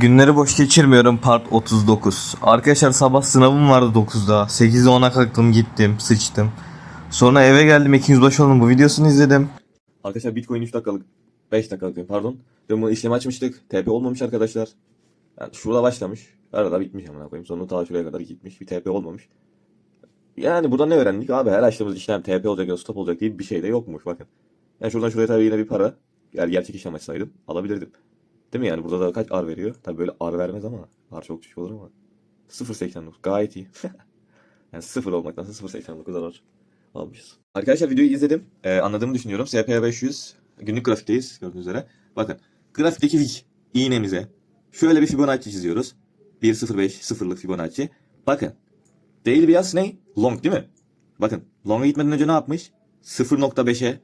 Günleri boş geçirmiyorum part 39. Arkadaşlar sabah sınavım vardı 9'da. 8'de 10'a kalktım gittim sıçtım. Sonra eve geldim ikiniz baş olun bu videosunu izledim. Arkadaşlar Bitcoin 3 dakikalık 5 dakikalık pardon. Dün bunu işlem açmıştık. TP olmamış arkadaşlar. Yani şurada başlamış. Arada bitmiş amına koyayım. Sonra ta şuraya kadar gitmiş. Bir TP olmamış. Yani burada ne öğrendik abi? Her açtığımız işlem TP olacak ya stop olacak diye bir şey de yokmuş bakın. Yani şuradan şuraya tabii yine bir para. Yani gerçek işlem açsaydım alabilirdim. Değil mi yani burada da kaç ar veriyor? Tabii böyle ar vermez ama ar çok düşük olur ama 0.89 gayet iyi. yani 0 olmaktansa 0.89 ar almışız. Arkadaşlar videoyu izledim. Ee, anladığımı düşünüyorum. SP 500 günlük grafikteyiz gördüğünüz üzere. Bakın grafikteki Wick iğnemize şöyle bir Fibonacci çiziyoruz. 1.05 sıfırlık Fibonacci. Bakın Daily Bias ne? Long değil mi? Bakın long'a gitmeden önce ne yapmış? 0.5'e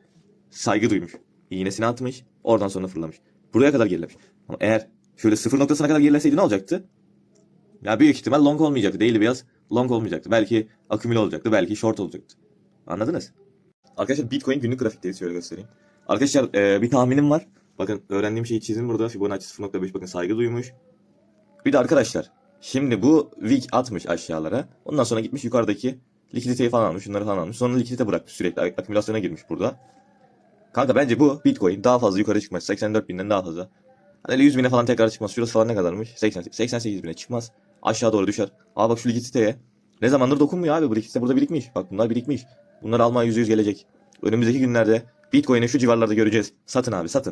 saygı duymuş. İğnesini atmış. Oradan sonra fırlamış. Buraya kadar gerilemiş. Ama eğer şöyle sıfır noktasına kadar gerileseydi ne olacaktı? Ya büyük ihtimal long olmayacaktı. Daily Bias long olmayacaktı. Belki akümüle olacaktı. Belki short olacaktı. Anladınız? Arkadaşlar Bitcoin günlük grafikteyiz. Şöyle göstereyim. Arkadaşlar e, bir tahminim var. Bakın öğrendiğim şeyi çizdim burada. Fibonacci 0.5 bakın saygı duymuş. Bir de arkadaşlar şimdi bu Wick atmış aşağılara. Ondan sonra gitmiş yukarıdaki likiditeyi falan almış. Şunları falan almış. Sonra likidite bırakmış sürekli. ak- Akümülasyona girmiş burada. Kanka bence bu Bitcoin daha fazla yukarı çıkmaz. 84 binden daha fazla. Hani öyle 100 bine falan tekrar çıkmaz. Şurası falan ne kadarmış? 80, 88 bine çıkmaz. Aşağı doğru düşer. Aa bak şu likiditeye. Ne zamandır dokunmuyor abi. Bu likidite burada birikmiş. Bak bunlar birikmiş. Bunlar yüzde yüz gelecek. Önümüzdeki günlerde Bitcoin'i şu civarlarda göreceğiz. Satın abi satın.